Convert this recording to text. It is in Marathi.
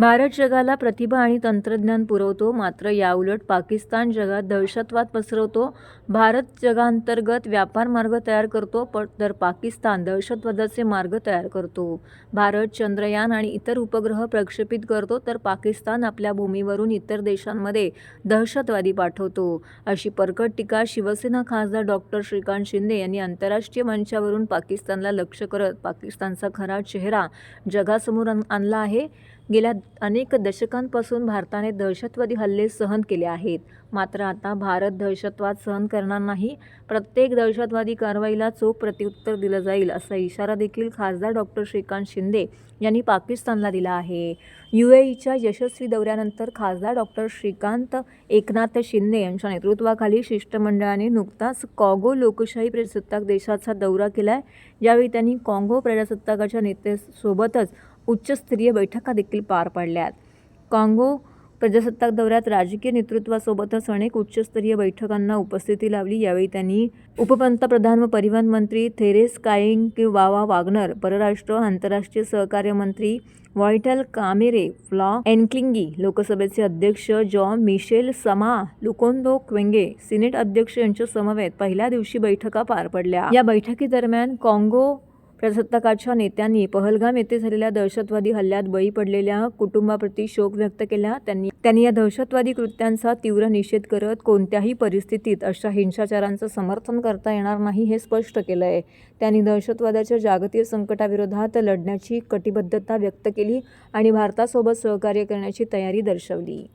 भारत जगाला प्रतिभा आणि तंत्रज्ञान पुरवतो मात्र याउलट पाकिस्तान जगात दहशतवाद पसरवतो भारत जगांतर्गत व्यापार मार्ग तयार करतो पण तर पाकिस्तान दहशतवादाचे मार्ग तयार करतो. भारत चंद्रयान आणि इतर उपग्रह प्रक्षेपित करतो तर पाकिस्तान आपल्या भूमीवरून इतर देशांमध्ये दहशतवादी पाठवतो. अशी परकट टीका शिवसेना खासदार डॉक्टर श्रीकांत शिंदे यांनी आंतरराष्ट्रीय मंचावरून पाकिस्तानला लक्ष्य करत पाकिस्तानचा खरा चेहरा जगासमोर आणला आहे. गेल्या अनेक दशकांपासून भारताने दहशतवादी हल्ले सहन केले आहेत. मात्र आता भारत दहशतवाद सहन करणार नाही. प्रत्येक दहशतवादी कारवाईला चोख प्रत्युत्तर दिलं जाईल असा इशारा देखील खासदार डॉक्टर श्रीकांत शिंदे यांनी पाकिस्तानला दिला आहे. यू ए ईच्या यशस्वी दौऱ्यानंतर खासदार डॉक्टर श्रीकांत एकनाथ शिंदे यांच्या नेतृत्वाखाली शिष्टमंडळाने नुकताच कॉगो लोकशाही प्रजासत्ताक देशाचा दौरा केला आहे यावेळी त्यांनी काँगो प्रजासत्ताकाच्या नेत्यासोबतच उच्चस्तरीय बैठका देखील पार पडल्यात. काँगो प्रजासत्ताक दौऱ्यात राजकीय नेतृत्वासोबतच अनेक उच्चस्तरीय बैठकांना उपस्थिती लावली. यावेळी त्यांनी उपपंतप्रधान व परिवहन मंत्री थेरेस कायिंग वावा वागनर परराष्ट्र आंतरराष्ट्रीय सहकार्य मंत्री व्हायटल कामेरे फ्लॉ एनक्लिंगी लोकसभेचे अध्यक्ष जॉन मिशेल समा लुकोंदो क्वेंगे सिनेट अध्यक्ष यांच्या समवेत पहिल्या दिवशी बैठका पार पडल्या. या बैठकीदरम्यान काँगो प्रसत्ताकाच्या नेत्यांनी पहलगाम येथे झालेल्या दहशतवादी हल्ल्यात बळी पडलेल्या कुटुंबाप्रती शोक व्यक्त केला. त्यांनी त्यांनी या दहशतवादी कृत्यांचा तीव्र निषेध करत कोणत्याही परिस्थितीत अशा हिंसाचारांचं समर्थन करता येणार नाही हे स्पष्ट केलं आहे त्यांनी दहशतवादाच्या जागतिक संकटाविरोधात लढण्याची कटिबद्धता व्यक्त केली आणि भारतासोबत सहकार्य करण्याची तयारी दर्शवली.